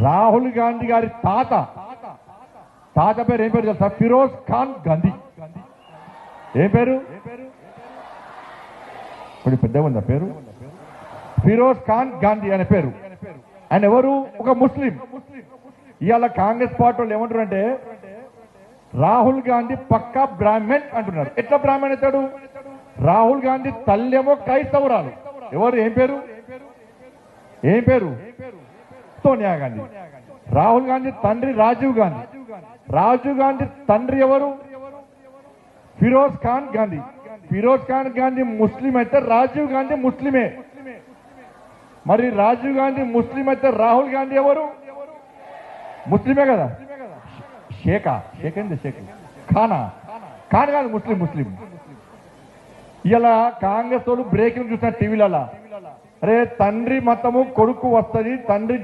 రాహుల్ గాంధీ గారి తాత. తాత పేరు ఏం పేరు తెలుసా? ఫిరోజ్ ఖాన్ గాంధీ. ఏం పేరు? ఇప్పుడు పెద్దగా ఉందా పేరు? ఫిరోజ్ ఖాన్ గాంధీ అనే పేరు. ఆయన ఎవరు? ఒక ముస్లిం. ఇవాళ కాంగ్రెస్ పార్టీ వాళ్ళు ఏమంటారంటే రాహుల్ గాంధీ పక్కా బ్రాహ్మణ్ అంటున్నారు. ఎట్లా బ్రాహ్మణ్ అవుతాడు? రాహుల్ గాంధీ తల్లేమో క్రైస్తవురాలు. ఎవరు? ఏం పేరు? ఏం పేరు? సోనియా గాంధీ రాహుల్ గాంధీ తండ్రి రాజీవ్ గాంధీ. రాజీవ్ గాంధీ తండ్రి ఎవరు? ఫిరోజ్ ఖాన్ గాంధీ. ఫిరోజ్ ఖాన్ గాంధీ ముస్లిం అయితే రాజీవ్ గాంధీ ముస్లిమే. మరి రాజీవ్ గాంధీ ముస్లిం అయితే రాహుల్ గాంధీ ఎవరు? ముస్లిమే కదా. షేకా. షేక్ ఏంది షేక్? ఖానా. ఖాన్ కాదు ముస్లిం ముస్లిం. ఇలా కాంగ్రెస్ వాళ్ళు బ్రేకింగ్ చూసిన టీవీలలో? అరే తండ్రి మతము కొడుకు వస్తుంది తండ్రి